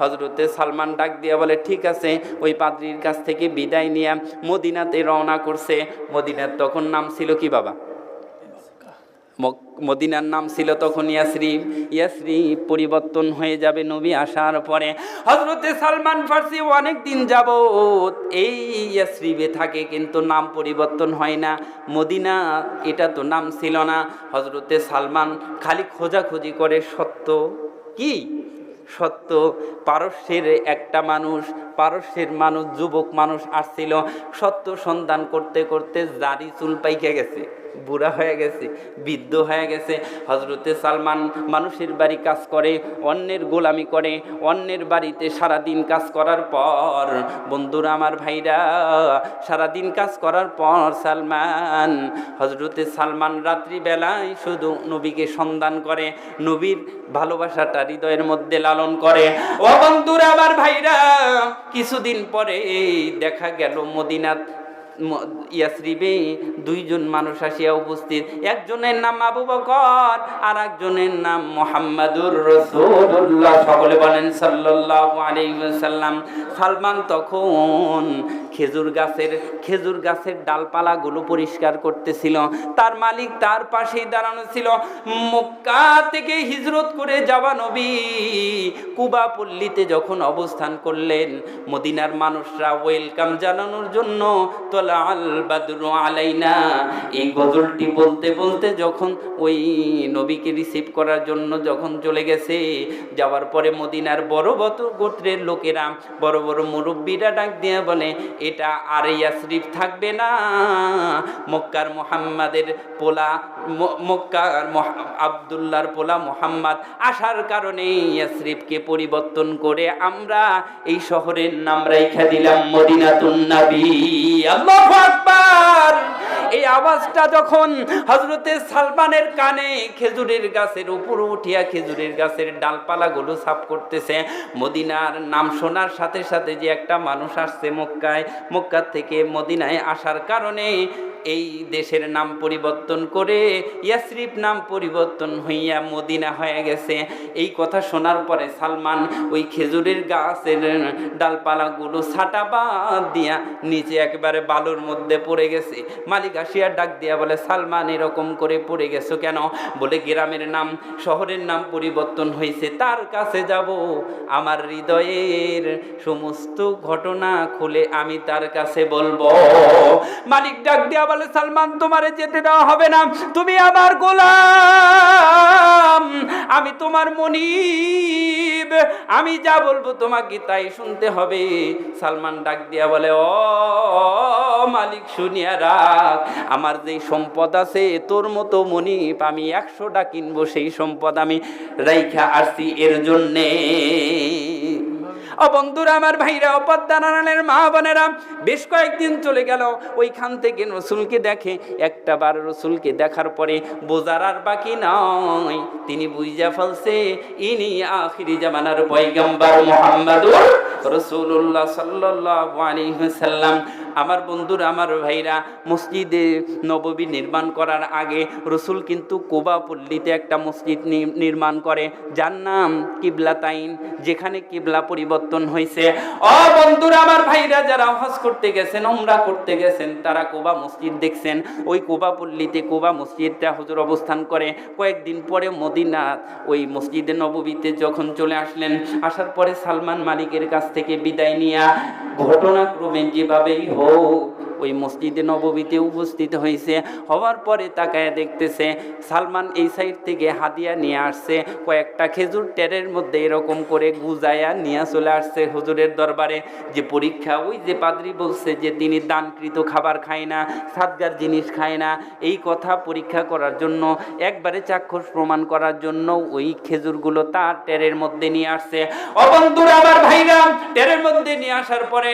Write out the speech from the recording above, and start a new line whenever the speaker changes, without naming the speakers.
হজরতে সালমান ডাক দিয়া বলে, ঠিক আছে, ওই পাদ্রির কাছ থেকে বিদায় নিয়ে মদিনাতে রওনা করছে। মদিনার তখন নাম ছিল কি বাবা? মদিনার নাম ছিল তখন ইয়াসরিফ ইয়াসরিফ পরিবর্তন হয়ে যাবে নবী আসার পরে। হজরতে সালমান ফার্সি অনেক দিন যাব এই ইয়াসরিফে থাকে, কিন্তু নাম পরিবর্তন হয় না। মদিনা, এটা তো নাম ছিল না। হজরতে সালমান খালি খোঁজাখুঁজি করে, সত্য কি? সত্য, পারস্যের একটা মানুষ, পারস্যের মানুষ, যুবক মানুষ আসছিল, সত্য সন্ধান করতে করতে জারি চুল পাইকে গেছে, বুড়া হয়ে গেছে, বৃদ্ধ হয়ে গেছে। হজরতে সালমান মানুষের বাড়ি কাজ করে, অন্যের গোলামি করে, অন্যের বাড়িতে সারাদিন কাজ করার পর, বন্ধুরা আমার ভাইরা, সারাদিন কাজ করার পর সালমান হজরতে সালমান রাত্রিবেলায় শুধু নবীকে সন্ধান করে, নবীর ভালোবাসাটা হৃদয়ের মধ্যে লালন করে। ও বন্ধুরা আমার ভাইরা কিছুদিন পরে দেখা গেল মদিনাত। ইয়াসরিবে দুইজন মানুষ আসিয়া উপস্থিত। একজনের নাম আবু বকর আর একজনের নাম মোহাম্মদুর রসুল্লাহ সকলে বলেন সাল্লাল্লাহু আলাইহি সালমান তখন খেজুর গাছের খেজুর গাছের ডালপালাগুলো পরিষ্কার করতেছিল। তার মালিক তার পাশেই দাঁড়ানো ছিল। মক্কা থেকে হিজরত করে যাওয়া নবী কুবা পল্লীতে যখন অবস্থান করলেন, মদিনার মানুষরা ওয়েলকাম জানানোর জন্য তোলা গজলটি বলতে বলতে যখন ওই নবীকে রিসিভ করার জন্য যখন চলে গেছে, যাওয়ার পরে মদিনার বড় বড় গোত্রের লোকেরা, বড় বড় মুরব্বীরা ডাক দিয়ে বলে, এটা থাকবে না। মক্কার মোহাম্মদের পোলা মক্কার আবদুল্লাহর পোলা মোহাম্মদ আসার কারণে ইয়াসরিফকে পরিবর্তন করে আমরা এই শহরের নাম রাইখা দিলাম মদিনাতুন নবী। এই আওয়াজটা যখন হজরতে সালমানের কানে খেজুরের গাছের উপর উঠিয়া খেজুরের গাছের ডালপালাগুলো সাফ করতেছে, মদিনার নাম শোনার সাথে সাথে যে একটা মানুষ আসছে মক্কায়, মক্কা থেকে মদিনায় আসার কারণে এই দেশের নাম পরিবর্তন করে ইয়াসরিফ নাম পরিবর্তন হইয়া মদিনা হয়ে গেছে। এই কথা শোনার পরে সালমান ওই খেজুরের গাছের ডালপালাগুলো ছাটা বাদ দিয়া নিচে একেবারে বালুর মধ্যে পড়ে গেছে। মালিক আসিয়া ডাক দিয়া বলে, সালমান, এরকম করে পড়ে গেছো কেন? বলে, গ্রামের নাম, শহরের নাম পরিবর্তন হয়েছে তার কাছে যাব। আমার হৃদয়ের সমস্ত ঘটনা খুলে আমি তার কাছে বলব। মালিক ডাক দিয়া বলে, সালমান, তোমারে যেতে দেওয়া হবে না। তুমি আমার গোলাম, আমি তোমার মনিব, আমি যা বলব তোমাকে তাই শুনতে হবে। সালমান ডাক দিয়া বলে, ও মালিক, শুনিয়া রাখ, আমার যেই সম্পদ আছে, তোর মতো মনিব আমি একশোটা কিনবো, সেই সম্পদ আমি রাইখা আসছি, এর জন্যে। ও বন্ধুরা, আমার ভাইরা অপদ্দানারায়ণের মা বোনেরা, বেশ কয়েকদিন চলে গেল। ওইখান থেকে রসুলকে দেখে একটা বার রসুলকে দেখার পরে বোঝার আর বাকি নয় তিনি বুঝা ফেলছে, ইনি আখিরি জামানার বৈগম্বর মোহাম্মদুর রসুল্লাহ আলাইহি আমার বন্ধুরা, আমার ভাইরা, মসজিদে নববী নির্মাণ করার আগে রসুল কিন্তু কোবা পল্লীতে একটা মসজিদ নির্মাণ করে, যার নাম কিবলাতাইন যেখানে কিবলা পরিবর্তন হয়েছে। ও বন্ধুরা, আমার ভাইরা, যারা হজ করতে গেছেন ওমরা করতে গেছেন, তারা কোবা মসজিদ দেখছেন। ওই কোবা পল্লীতে কোবা মসজিদটা হজুর অবস্থান করে। কয়েকদিন পরে মদিনা ওই মসজিদে নববীতে যখন চলে আসলেন, আসার পরে সালমান মালিকের কাছ থেকে বিদায় নিয়া ঘটনাক্রমে যেভাবেই হোক ওই মসজিদে নববীতে উপস্থিত হয়েছে। হওয়ার পরে তাকায় দেখতেছে, সালমান এই সাইড থেকে হাদিয়া নিয়ে আসছে, কয়েকটা খেজুর টেরের মধ্যে এরকম করে গুজায়া নিয়ে চলে আসছে হুজুরের দরবারে। যে পরীক্ষা, ওই যে পাদ্রি বলছে যে তিনি দানকৃত খাবার খায় না সাদগার জিনিস খায় না। এই কথা পরীক্ষা করার জন্য, একবারে চাক্ষুষ প্রমাণ করার জন্য ওই খেজুরগুলো তার টেরের মধ্যে নিয়ে আসছে। অবন্ধুরা, আমার ভাইরা, টেরের মধ্যে নিয়ে আসার পরে